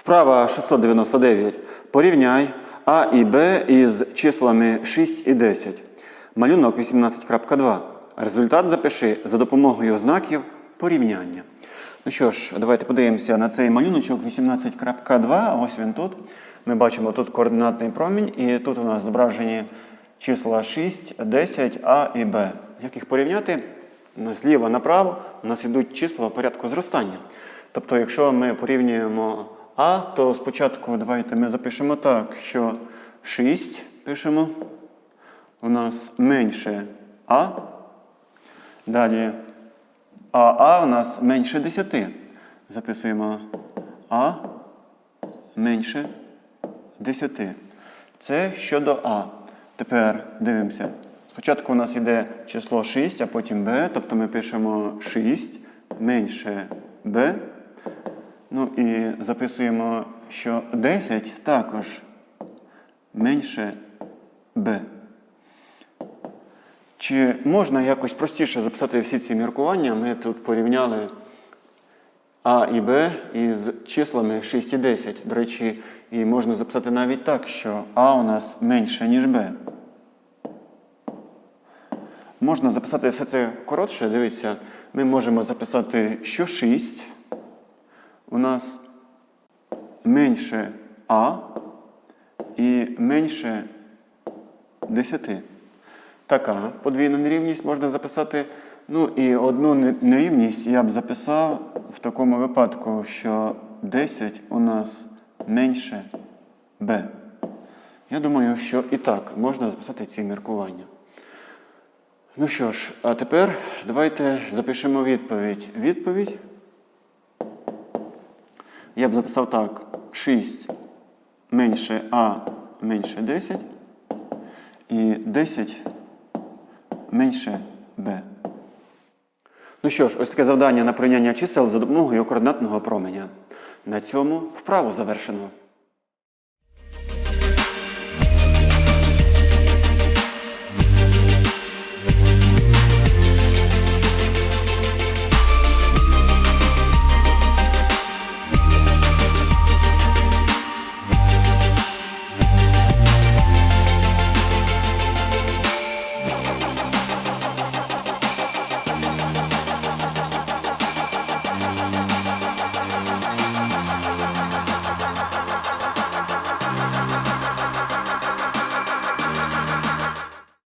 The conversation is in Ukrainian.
Вправа 699. Порівняй А і Б із числами 6 і 10. Малюнок 18.2. Результат запиши за допомогою знаків порівняння. Ну що ж, давайте подивимося на цей малюночок 18.2. Ось він тут. Ми бачимо тут координатний промінь, і тут у нас зображені числа 6, 10, А і Б. Як їх порівняти? Ну, Зліва направо у нас йдуть числа порядку зростання. Тобто, якщо ми порівнюємо А, то спочатку давайте ми запишемо так, що 6 пишемо у нас менше А. Далі АА у нас менше 10. Записуємо А менше 10. Це щодо А. Тепер дивимося. Спочатку у нас йде число 6, а потім Б, тобто ми пишемо 6 менше Б. Ну і записуємо, що 10 також менше Б. Чи можна якось простіше записати всі ці міркування? Ми тут порівняли А і Б із числами 6 і 10. До речі, і можна записати навіть так, що А у нас менше, ніж Б. Можна записати все це коротше. Дивіться, ми можемо записати, що 6 у нас менше А і менше 10. Така подвійна нерівність можна записати. Ну і одну нерівність я б записав в такому випадку, що 10 у нас менше b. Я думаю, що і так можна записати ці міркування. Ну що ж, а тепер давайте запишемо відповідь. Відповідь. Я б записав так: 6 менше А менше 10 і 10 менше b. Ну що ж, ось таке завдання на прийняння чисел за допомогою координатного променя. На цьому вправу завершено.